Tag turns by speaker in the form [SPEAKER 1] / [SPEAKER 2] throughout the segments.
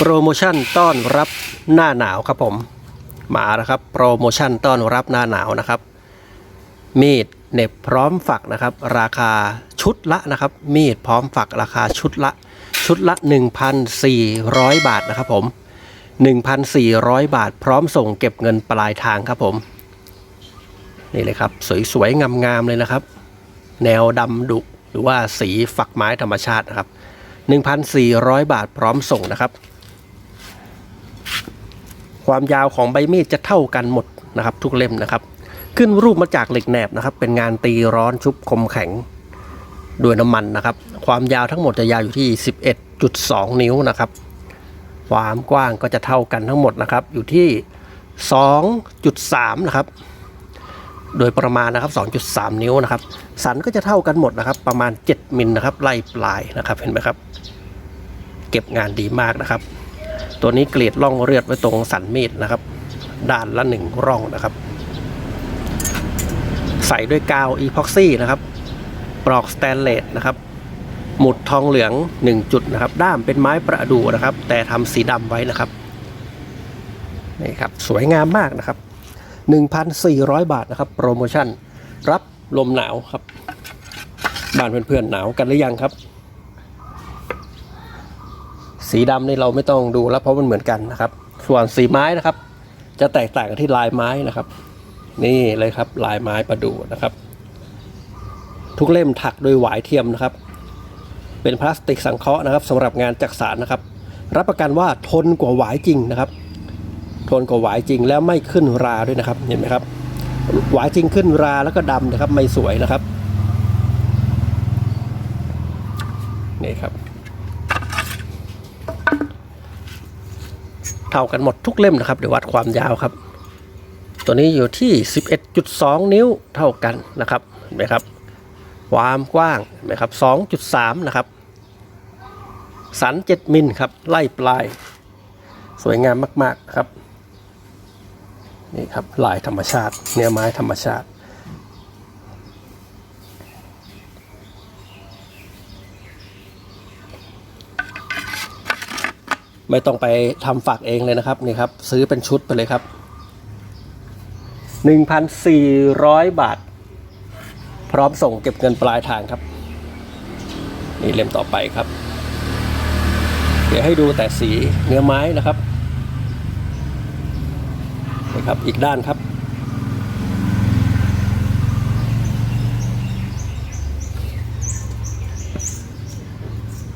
[SPEAKER 1] โปรโมชั่นต้อนรับหน้าหนาวครับผมมาแล้วครับโปรโมชั่นต้อนรับหน้าหนาวนะครับ มีดเน็บพร้อมฝักนะครับ ราคาชุดละนะครับ มีดพร้อมฝักราคาชุดละ ชุดละ 1,400 บาทนะครับผม 1,400 บาท พร้อมส่งเก็บเงินปลายทางครับผมนี่เลยครับ สวยๆงามๆเลยนะครับ แนวดำดุหรือว่าสีฝักไม้ธรรมชาตินะครับ 1,400 บาทพร้อมส่งนะครับ ความยาวของใบมีดจะเท่ากันหมดนะครับ ทุกเล่มนะครับ ขึ้นรูปมาจากเหล็กแหนบนะครับ เป็นงานตีร้อนชุบคมแข็งด้วยน้ำมันนะครับ ความยาวทั้งหมดจะยาวอยู่ที่ 11.2 นิ้วนะครับ ความกว้างก็จะเท่ากันทั้งหมดนะครับ อยู่ที่ 2.3 นะครับ โดยประมาณนะครับ 2.3 นิ้วนะครับ สันก็จะเท่ากันหมดนะครับ ประมาณ 7 มิลนะครับ ไล่ปลายนะครับ เห็นไหมครับ เก็บงานดีมากนะครับ ตัวนี้เกลียดร่องเลือดไว้ตรงสันมีดนะครับ ด้านละหนึ่งร่องนะครับ ใส่ด้วยกาวอีพ็อกซี่นะครับ ปลอกสแตนเลสนะครับหมุดทองเหลือง 1 จุดนะครับ ด้ามเป็นไม้ประดู่นะครับ แต่ทำสีดำไว้นะครับนี่ครับสวยงามมากนะครับ 1,400 บาทนะครับ โปรโมชั่น รับลมหนาวครับ บ้านเพื่อนๆหนาวกันหรือยังครับ สีดำนี่เราไม่ต้องดูแล้วเพราะมันเหมือนกันนะครับ ส่วนสีไม้นะครับ จะแตกต่างกันที่ลายไม้นะครับ นี่เลยครับลายไม้ประดู่นะครับ ทุกเล่มถักโดยหวายเทียมนะครับ เป็นพลาสติกสังเคราะห์นะครับสำหรับงานจักสารนะครับ รับประกันว่าทนกว่าหวายจริงนะครับ ทนกว่าหวายจริงแล้วไม่ขึ้นราด้วยนะครับเห็นไหมครับหวายจริงขึ้นราแล้วก็ดำนะครับไม่สวยนะครับนี่ครับ เท่ากันหมดทุกเล่มนะครับเดี๋ยววัดความยาวครับ ตัวนี้อยู่ที่ 11.2 นิ้วเท่ากันนะครับเห็นไหมครับ ความกว้างเห็นไหมครับ 2.3 นะครับ สัน 7 มิลครับ ไล่ปลาย สวยงามมาก ๆ ครับ นี่ครับลายธรรมชาติ เนื้อไม้ธรรมชาติ ไม่ต้องไปทำฝากเองเลยนะครับนี่ครับ ซื้อเป็นชุดไปเลยครับ 1,400 บาท พร้อมส่งเก็บเงินปลายทางครับ นี่เล่มต่อไปครับ เดี๋ยวให้ดูแต่สีเนื้อไม้นะครับนี่ครับอีกด้านครับ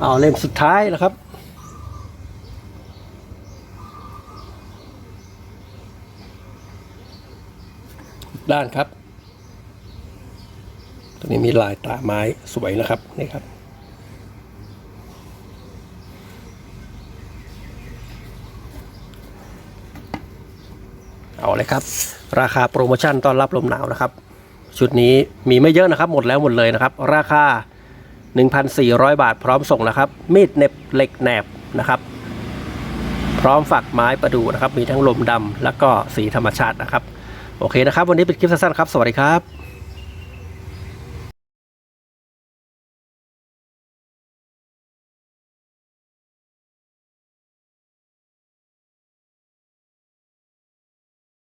[SPEAKER 1] เอาเล่มสุดท้ายนะครับ ด้านครับ ตัวนี้มีลายตาไม้สวยนะครับนี่ครับ เอาเลยครับ ราคาโปรโมชั่นต้อนรับลมหนาวนะครับ ชุดนี้มีไม่เยอะนะครับ หมดแล้วหมดเลยนะครับ ราคา 1,400 บาทพร้อมส่งนะครับ มีดเน็บเหล็กแหนบนะครับพร้อมฝักไม้ประดูนะครับ มีทั้งลมดำแล้วก็สีธรรมชาตินะครับ โอเคนะครับ วันนี้เป็นคลิปสั้นๆครับ สวัสดีครับ